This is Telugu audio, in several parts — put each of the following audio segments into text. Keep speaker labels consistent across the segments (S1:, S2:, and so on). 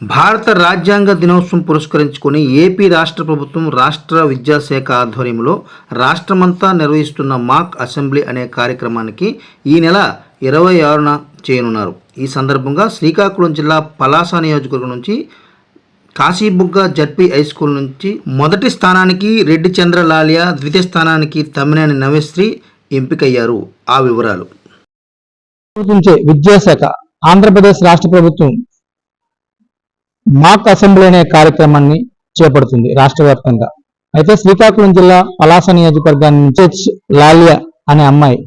S1: భారత రాజ్యాంగ దినోత్సవం పురస్కరించుకొని ఏపీ రాష్ట్ర ప్రభుత్వం రాష్ట్ర విద్యాశాఖ ఆధ్వర్యంలో రాష్ట్రమంతా నిర్వహిస్తున్న మాక్ అసెంబ్లీ అనే కార్యక్రమానికి ఈ నెల ఇరవై ఆరున చేయనున్నారు. ఈ సందర్భంగా శ్రీకాకుళం జిల్లా పలాస నియోజకవర్గం నుంచి కాశీబుగ్గ జడ్పీ హై స్కూల్ నుంచి మొదటి స్థానానికి రెడ్డి చంద్ర లాలియా ద్వితీయ స్థానానికి తమ్మినేని నవేశ్రీ ఎంపికయ్యారు. ఆ వివరాలు.
S2: విద్యాశాఖ ఆంధ్రప్రదేశ్ రాష్ట్ర ప్రభుత్వం మాక్ అసెంబ్లీ అనే కార్యక్రమాన్ని చేపడుతుంది రాష్ట్ర వ్యాప్తంగా. అయితే శ్రీకాకుళం జిల్లా పలాస నియోజకవర్గాన్ని నుంచి లాలియా అనే అమ్మాయి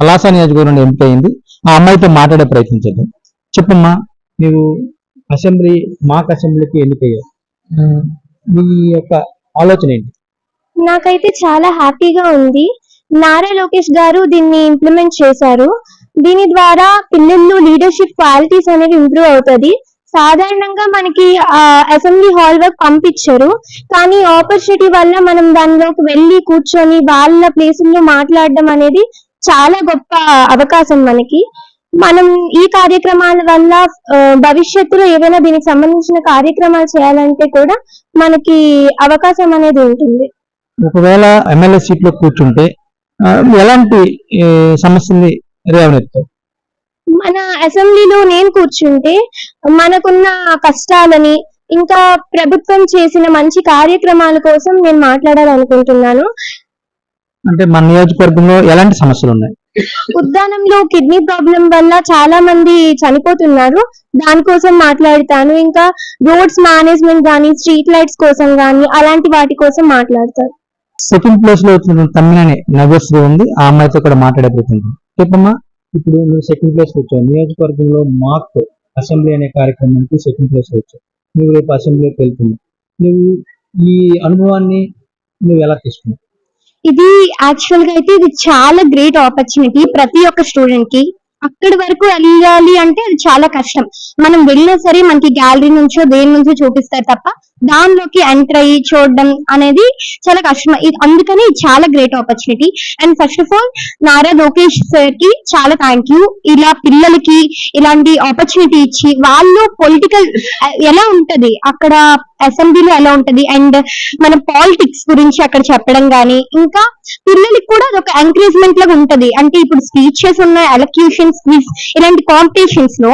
S2: పలాస నియోజకవర్గం నుండి అయింది ఆ అమ్మాయితో మాట్లాడే ప్రయత్నం చేద్దాం. చెప్పమ్మా నీవు అసెంబ్లీ మాక్ అసెంబ్లీకి ఎన్నికయ్యావు. ఆ, నీ యొక్క ఆలోచన ఏంటి?
S3: నాకైతే చాలా హ్యాపీగా ఉంది. నారా లోకేష్ గారు దీన్ని ఇంప్లిమెంట్ చేశారు. దీని ద్వారా పిల్లల్లో లీడర్షిప్ క్వాలిటీస్ అనేవి ఇంప్రూవ్ అవుతుంది. సాధారణంగా మనకి అసెంబ్లీ హాల్ వరకు పంపించరు. కానీ ఆపర్చునిటీ వల్ల మనం దానిలోకి వెళ్ళి కూర్చొని వాళ్ళ ప్లేసుల్లో మాట్లాడడం అనేది చాలా గొప్ప అవకాశం మనకి. మనం ఈ కార్యక్రమాల వల్ల భవిష్యత్తులో ఏవైనా దీనికి సంబంధించిన కార్యక్రమాలు చేయాలంటే కూడా మనకి అవకాశం అనేది ఉంటుంది.
S2: ఒకవేళ ఎమ్మెల్యే సీట్లో కూర్చుంటే ఎలాంటి ఏ, సమస్యల్ని రేవనెత్తావు?
S3: మన అసెంబ్లీలో నేను కూర్చుంటే మనకున్న కష్టాలని ఇంకా ప్రభుత్వం చేసిన మంచి కార్యక్రమాల కోసం నేను మాట్లాడాలనుకుంటున్నాను.
S2: అంటే మన నియోజకవర్గంలో ఎలాంటి సమస్యలు ఉన్నాయి?
S3: ఉద్దానంలో కిడ్నీ ప్రాబ్లం వల్ల చాలా మంది చనిపోతున్నారు. దానికోసం మాట్లాడతాను. ఇంకా రోడ్స్ మేనేజ్మెంట్ కానీ స్ట్రీట్ లైట్స్ కోసం కానీ అలాంటి వాటి కోసం మాట్లాడతాను.
S2: సెకండ్ ప్లేస్లో వచ్చిన తమ్మినని నగశ్రీ ఉంది. ఆ అమ్మాయితో కూడా మాట్లాడే ప్రయత్నం. చెప్పమ్మా. ఇప్పుడు నువ్వు సెకండ్ ప్లేస్ వచ్చావు. నియోజకవర్గంలో మాక్ అసెంబ్లీ అనే కార్యక్రమానికి సెకండ్ ప్లేస్ వచ్చావు. నువ్వు రేపు అసెంబ్లీకి వెళ్తున్నావు. నువ్వు ఈ అనుభవాన్ని నువ్వు ఎలా తీసుకున్నావు?
S3: ఇది యాక్చువల్గా అయితే ఇది చాలా గ్రేట్ ఆపర్చునిటీ ప్రతి ఒక్క స్టూడెంట్కి. అక్కడి వరకు వెళ్ళాలి అంటే అది చాలా కష్టం. మనం వెళ్ళినా సరే మనకి గ్యాలరీ నుంచో దేని నుంచో చూపిస్తారు తప్ప దానిలోకి ఎంటర్ అయ్యి చూడడం అనేది చాలా కష్టం. అందుకని చాలా great opportunity and first of all Nara Lokesh సార్కి చాలా థ్యాంక్ యూ ఇలా పిల్లలకి ఇలాంటి ఆపర్చునిటీ ఇచ్చి వాళ్ళు పొలిటికల్ ఎలా ఉంటది? అక్కడ అసెంబ్లీలో ఎలా ఉంటది? అండ్ మన పాలిటిక్స్ గురించి అక్కడ చెప్పడం గానీ ఇంకా పిల్లలకి కూడా అదొక ఎంకరేజ్మెంట్ లాగా ఉంటది. అంటే ఇప్పుడు స్పీచెస్ ఉన్న ఎలక్యూషన్స్ క్విజ్ ఇలాంటి కాంపిటీషన్స్లో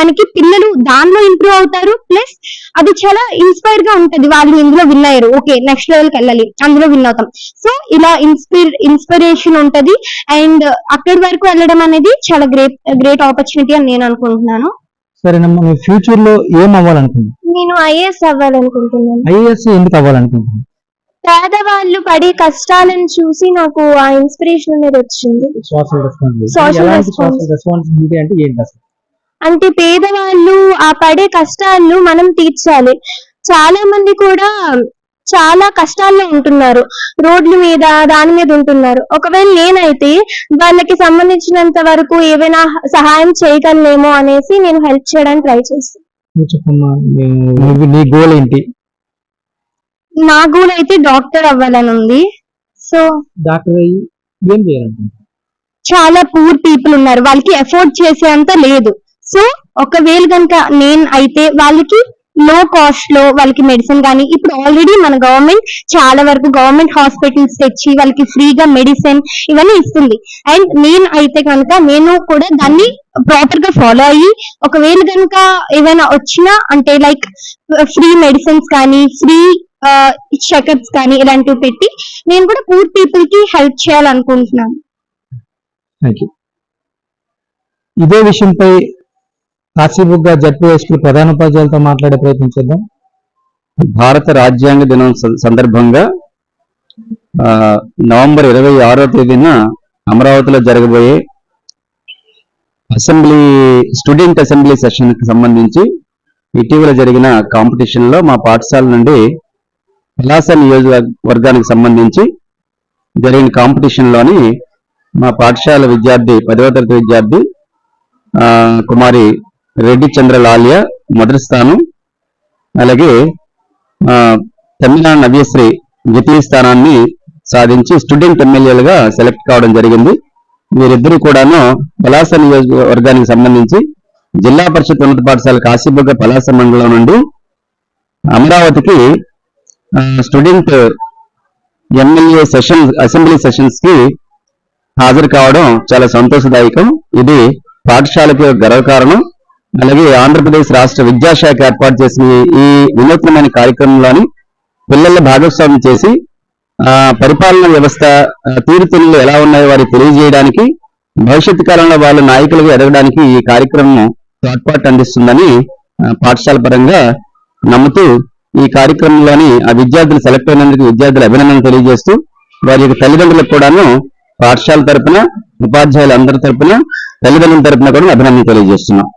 S3: మనకి పిల్లలు దానిలో ఇంప్రూవ్ అవుతారు. ప్లస్ అది చాలా ఇన్స్పైర్ గా ఉంటది. వాళ్ళు ఇందులో విన్ అయ్యారు. ఓకే నెక్స్ట్ లెవెల్కి వెళ్ళాలి. అందులో విన్ అవుతాం. సో ఇలా ఇన్స్పైర్ ఇన్స్పిరేషన్ ఉంటది. అండ్ అక్కడి వరకు వెళ్ళడం అనేది చాలా గ్రేట్ గ్రేట్ ఆపర్చునిటీ అని నేను అనుకుంటున్నాను.
S2: సరేనమ్మా ఫ్యూచర్లో ఏం అవ్వాలనుకున్నావు
S3: నేను ఐఏఎస్ అవ్వాలనుకుంటున్నాను.
S2: ఐఏఎస్ ఎందుకు అవ్వాలనుకుంటున్నావు?
S3: పేదవాళ్ళు పడే కష్టాలను చూసి నాకు ఆ ఇన్స్పిరేషన్ అనేది వచ్చింది.
S2: సోషల్ రెస్పాన్సిబిలిటీ అంటే
S3: పేదవాళ్ళు ఆ పడే కష్టాలను మనం తీర్చాలి. చాలా మంది కూడా చాలా కష్టాల్లో ఉంటున్నారు. రోడ్ల మీద దాని మీద ఉంటున్నారు. ఒకవేళ నేనైతే వాళ్ళకి సంబంధించినంత వరకు ఏవైనా సహాయం చేయగలనేమో అనేసి నేను హెల్ప్ చేయడానికి ట్రై చేస్తాను.
S2: నీ- గోల్ ఏంటి?
S3: నా గోల్ అయితే డాక్టర్ అవ్వాలని ఉంది. సో
S2: డాక్టర్ ఏం
S3: చాలా పూర్ పీపుల్ ఉన్నారు. వాళ్ళకి ఎఫోర్డ్ చేసేంత లేదు. సో ఒకవేళ కనుక నేను అయితే వాళ్ళకి లో కాస్ట్లో వాళ్ళకి మెడిసిన్ కానీ ఇప్పుడు ఆల్రెడీ మన గవర్నమెంట్ చాలా వరకు గవర్నమెంట్ హాస్పిటల్స్ తెచ్చి వాళ్ళకి ఫ్రీగా మెడిసిన్ ఇవన్నీ ఇస్తుంది. అండ్ నేను అయితే కనుక నేను కూడా దాన్ని ప్రాపర్గా ఫాలో అయ్యి ఒకవేళ కనుక ఏమైనా వచ్చినా అంటే లైక్ ఫ్రీ మెడిసిన్స్ కానీ ఫ్రీ చెకప్స్ కానీ ఇలాంటివి పెట్టి నేను కూడా పూర్ పీపుల్కి హెల్ప్ చేయాలనుకుంటున్నాను.
S2: ఇదే విషయంపై కాశీబుగ్గ జడ్పీ హైస్కూల్ ప్రధాన ఉపాధ్యాయులతో మాట్లాడే ప్రయత్నం చేద్దాం.
S4: భారత రాజ్యాంగ దినం స- సందర్భంగా నవంబర్ ఇరవై ఆరో తేదీన అమరావతిలో జరగబోయే అసెంబ్లీ స్టూడెంట్ అసెంబ్లీ సెషన్కి సంబంధించి ఇటీవల జరిగిన కాంపిటీషన్లో మా పాఠశాల నుండి పలాస నియోజకవర్గానికి సంబంధించి జరిగిన కాంపిటీషన్లోని మా పాఠశాల విద్యార్థి పదవ తరగతి విద్యార్థి కుమారి రెడ్డి చంద్ర లాలియా మొదటి స్థానం. అలాగే ఆ, తమిళనాడు నవ్యశ్రీ ద్వితీయ స్థానాన్ని సాధించి స్టూడెంట్ ఎమ్మెల్యేలుగా సెలెక్ట్ కావడం జరిగింది. వీరిద్దరూ కూడాను పలాస నియోజకవర్గానికి సంబంధించి జిల్లా పరిషత్ ఉన్నత పాఠశాల కాశీబుగ్గ పలాస మండలం నుండి అమరావతికి స్టూడెంట్ ఎమ్మెల్యే సెషన్ అసెంబ్లీ సెషన్స్కి హాజరు కావడం చాలా సంతోషదాయకం. ఇది పాఠశాలకు గర్వకారణం. అలాగే ఆంధ్రప్రదేశ్ రాష్ట్ర విద్యాశాఖ ఏర్పాటు చేసిన ఈ- వినూత్నమైన కార్యక్రమంలోని పిల్లల భాగస్వామ్యం చేసి ఆ పరిపాలన వ్యవస్థ తీరుతెన్నులు ఎలా ఉన్నాయో వారికి తెలియజేయడానికి భవిష్యత్తు కాలంలో వాళ్ళ నాయకులుగా ఎదగడానికి ఈ కార్యక్రమం తోడ్పాటు అందిస్తుందని పాఠశాల పరంగా నమ్ముతూ ఈ కార్యక్రమంలోని ఆ విద్యార్థులు సెలెక్ట్ అయినందుకు విద్యార్థులు అభినందనలు తెలియజేస్తూ వారి యొక్క తల్లిదండ్రులకు కూడాను పాఠశాల తరపున ఉపాధ్యాయులు అందరి తరపున తల్లిదండ్రుల తరపున కూడా అభినందనలు తెలియజేస్తున్నాం.